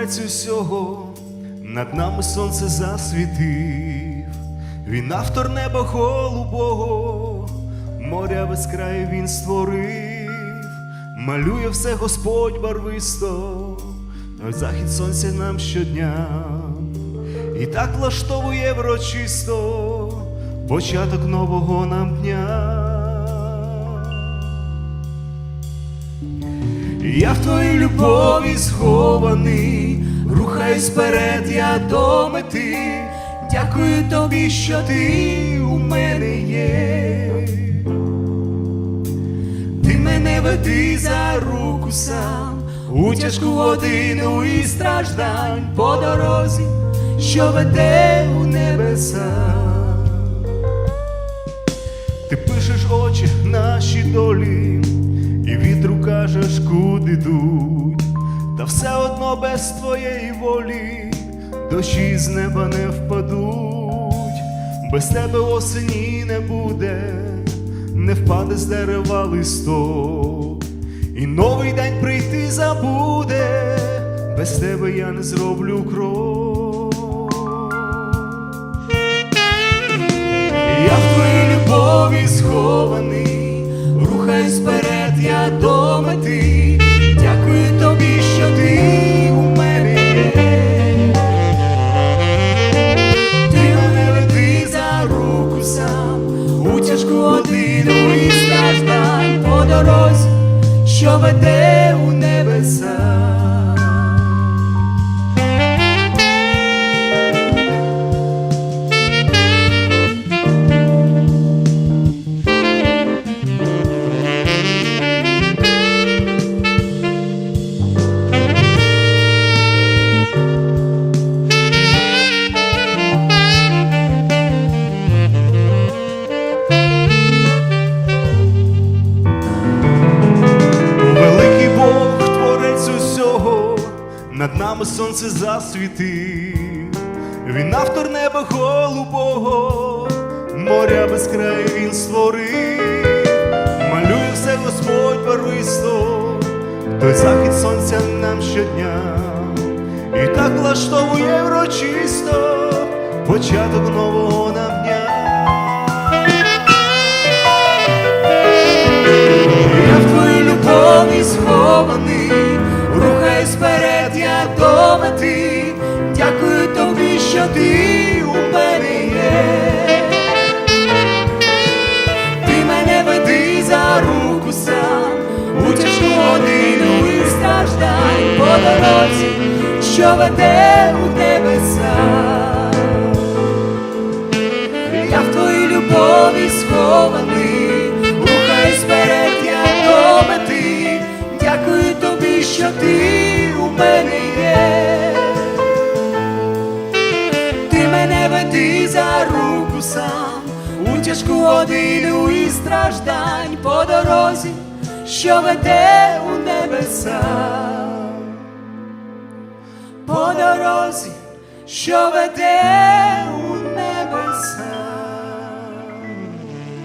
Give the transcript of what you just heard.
творець усього, над нами сонце засвітив, він автор неба голубого, моря без краю він створив, малює все Господь барвисто, захід сонця нам щодня, і так влаштовує врочисто початок нового нам дня. Я в твоїй любові схований, рухаюсь вперед, я до мети. Дякую тобі, що ти у мене є. Ти мене веди за руку сам у тяжку годину і страждань по дорозі, що веде у небеса. Ти пишеш очі наші долі, і вітру кажеш, куди йдуть, та все одно без твоєї волі дощі з неба не впадуть, без тебе осені не буде, не впаде з дерева листок, і новий день прийти забуде, без тебе я не зроблю крок. Що веде у небеса. Нами сонце засвітив, він автор неба голубого, моря без краю він створив, малює все Господь барвисто, той захід сонця нам щодня, і так влаштовує врочисто початок нового нам дня. Я в твоїй любові схований, рухаюсь вперед, я до. Дякую тобі, що ти у мене є. Ти мене веди за руку сам у тяжку годину і страждань по дорозі, що веде у небеса. Веди за руку сам у тяжку годину і страждань по дорозі, що веде у небеса. По дорозі, що веде